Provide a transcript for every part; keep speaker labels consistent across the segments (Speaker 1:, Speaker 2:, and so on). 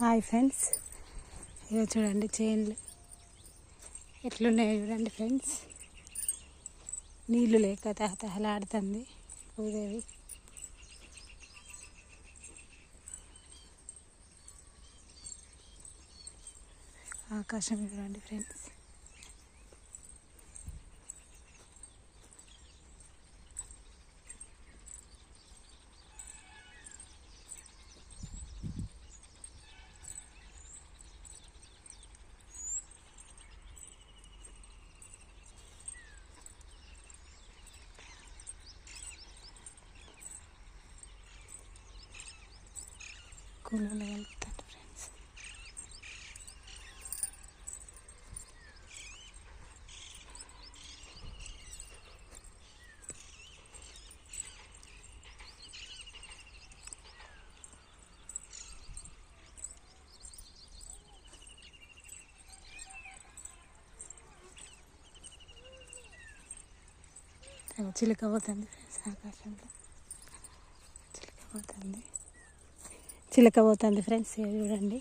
Speaker 1: Hi friends. ఇగో చూడండి చైన్లు. ఎట్లున్నాయో చూడండి ఫ్రెండ్స్. నీళ్ళు లేక తహతహలాడుతుంది భూదేవి. ఆకాశం చూడండి ఫ్రెండ్స్. కూలలో వెళ్తాను ఫ్రెండ్స్ చిలుకపోతుంది ఫ్రెండ్స్ ఆకాశంలో. చిలుకపోతుంది చిలక పోతుంది ఫ్రెండ్స్ చూడండి.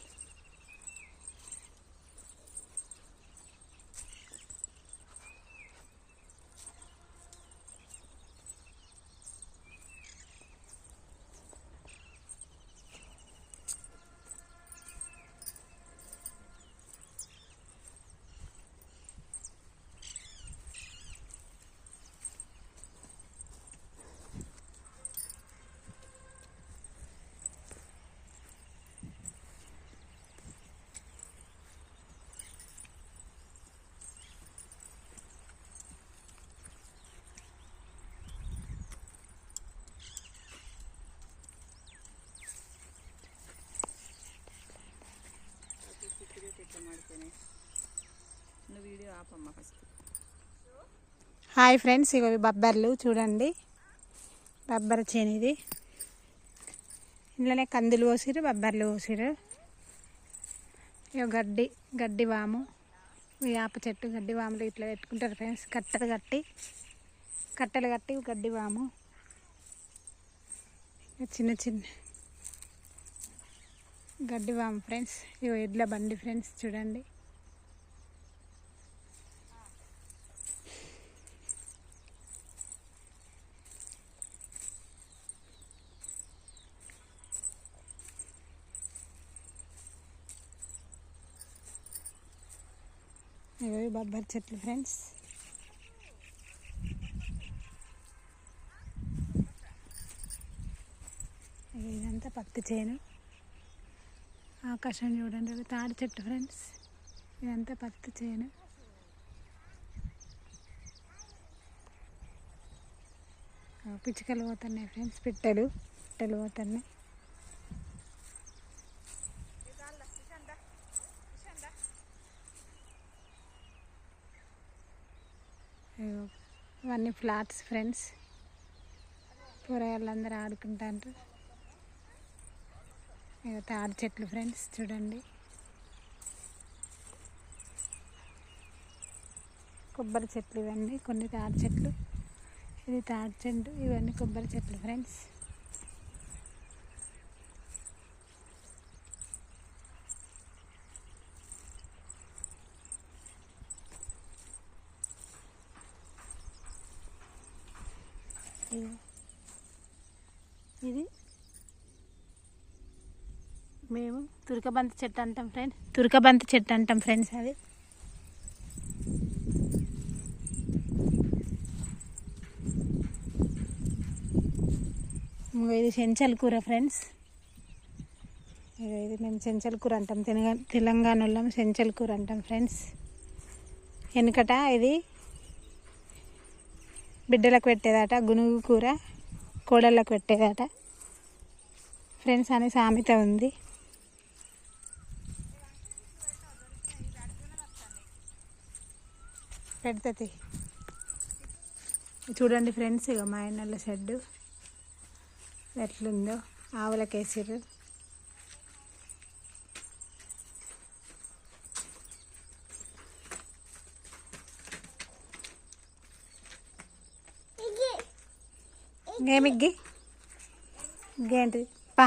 Speaker 1: హాయ్ ఫ్రెండ్స్ ఇవి బబ్బర్లు చూడండి. బబ్బర్ చేను ఇది. ఇంట్లోనే కందులు పోసిరు బబ్బర్లు పోసిరు ఇక గడ్డి గడ్డి వాము. వేప చెట్టు గడ్డి వాములు ఇట్లా పెట్టుకుంటారు ఫ్రెండ్స్ కట్టెలు కట్టి. కట్టెలు కట్టి గడ్డి వాము. చిన్న చిన్న గడ్డి వాము ఫ్రెండ్స్. ఇవి ఎడ్ల బండి ఫ్రెండ్స్ చూడండి. ఇవి బొబ్బరి చెట్లు ఫ్రెండ్స్. ఇగో ఇదంతా పత్తి చేను. ఆకాశం చూడండి అది తాడి చెట్టు ఫ్రెండ్స్. ఇదంతా పత్తి చేను. పిచ్చుకలు పోతున్నాయి ఫ్రెండ్స్. పిట్టలు పిట్టలు పోతున్నాయి ఇగో ఇవన్నీ ఫ్లాట్స్ ఫ్రెండ్స్. కూరగాయలందరూ ఆడుకుంటాంటారు ఇక తాడి చెట్లు ఫ్రెండ్స్ చూడండి. కొబ్బరి చెట్లు ఇవన్నీ కొన్ని తాడి చెట్లు. ఇది తాడి చెట్టు ఇవన్నీ కొబ్బరి చెట్లు ఫ్రెండ్స్. ఇదిగో. ఇది? మేము తురకబంతి చెట్టు అంటాం ఫ్రెండ్స్ తురకబంతి చెట్టు అంటాం ఫ్రెండ్స్ అది. ఇది చెంచల్ కూర ఫ్రెండ్స్. ఇది మేము చెంచల్ కూర అంటాం. తెలంగాణ తెలంగాణలో చెంచల్ కూర అంటాం ఫ్రెండ్స్. వెనుకట ఇది బిడ్డలకు పెట్టేదట గునుగు కూర కోడళ్ళకు పెట్టేదట. ఫ్రెండ్స్ అనే సామెత ఉంది. పెడుతుంది చూడండి ఫ్రెండ్స్ ఇక మా ఆయనల షెడ్ ఎట్లుందో ఆవులకేసిర్రు. ఇంకేమిగ్గి ఇంకేంటి పా.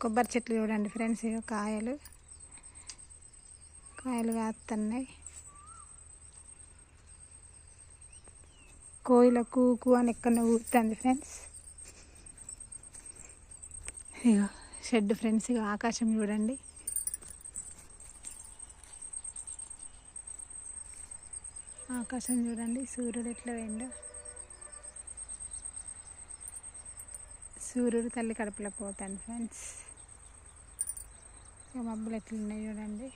Speaker 1: కొబ్బరి చెట్లు చూడండి ఫ్రెండ్స్ ఇగో కాయలు. కాయలు కాస్తున్నాయి కోయిల కూకు అని ఎక్కడ ఊరుతుంది ఫ్రెండ్స్. ఇగో షెడ్ ఫ్రెండ్స్ ఇగో ఆకాశం చూడండి. ఆకాశం చూడండి సూర్యుడు ఎట్లా పోయిండో. సూర్యుడు తల్లి కడుపులో పోతాను ఫ్రెండ్స్. మబ్బులు ఎట్లున్నాయి చూడండి.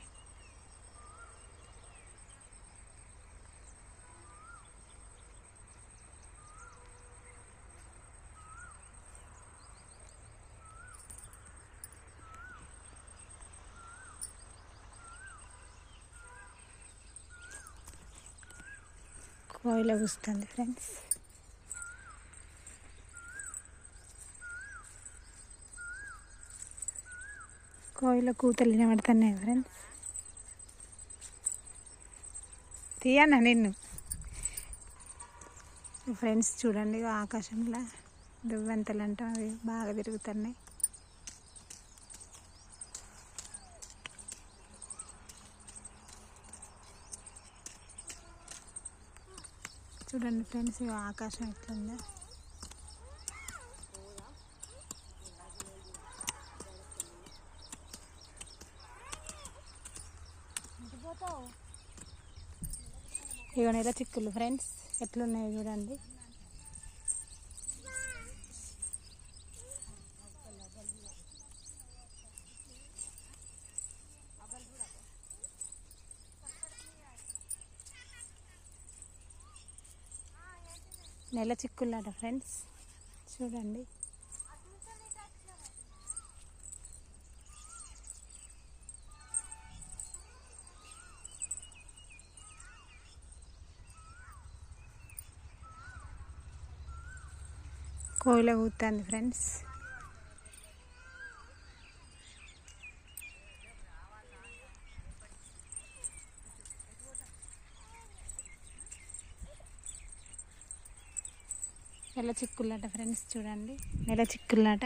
Speaker 1: కోయిల కూస్తుంది ఫ్రెండ్స్. కోయిల కూతలు వినబడుతున్నాయి ఫ్రెండ్స్. తీయన్నా నిన్ను? ఫ్రెండ్స్ చూడండి ఆకాశంలో దువ్వెంతలు అంటే అవి బాగా తిరుగుతున్నాయి. చూడండి ఫ్రెండ్స్ ఆకాశం ఎట్లుందో. ఇవన్నీ నెల చిక్కులు ఫ్రెండ్స్ ఎట్లున్నాయి చూడండి. నెల చిక్కులాట ఫ్రెండ్స్ చూడండి. కోయిల కూతుంది ఫ్రెండ్స్ నెల చిక్కుళ్ళాట ఫ్రెండ్స్ చూడండి. నెల చిక్కులాట.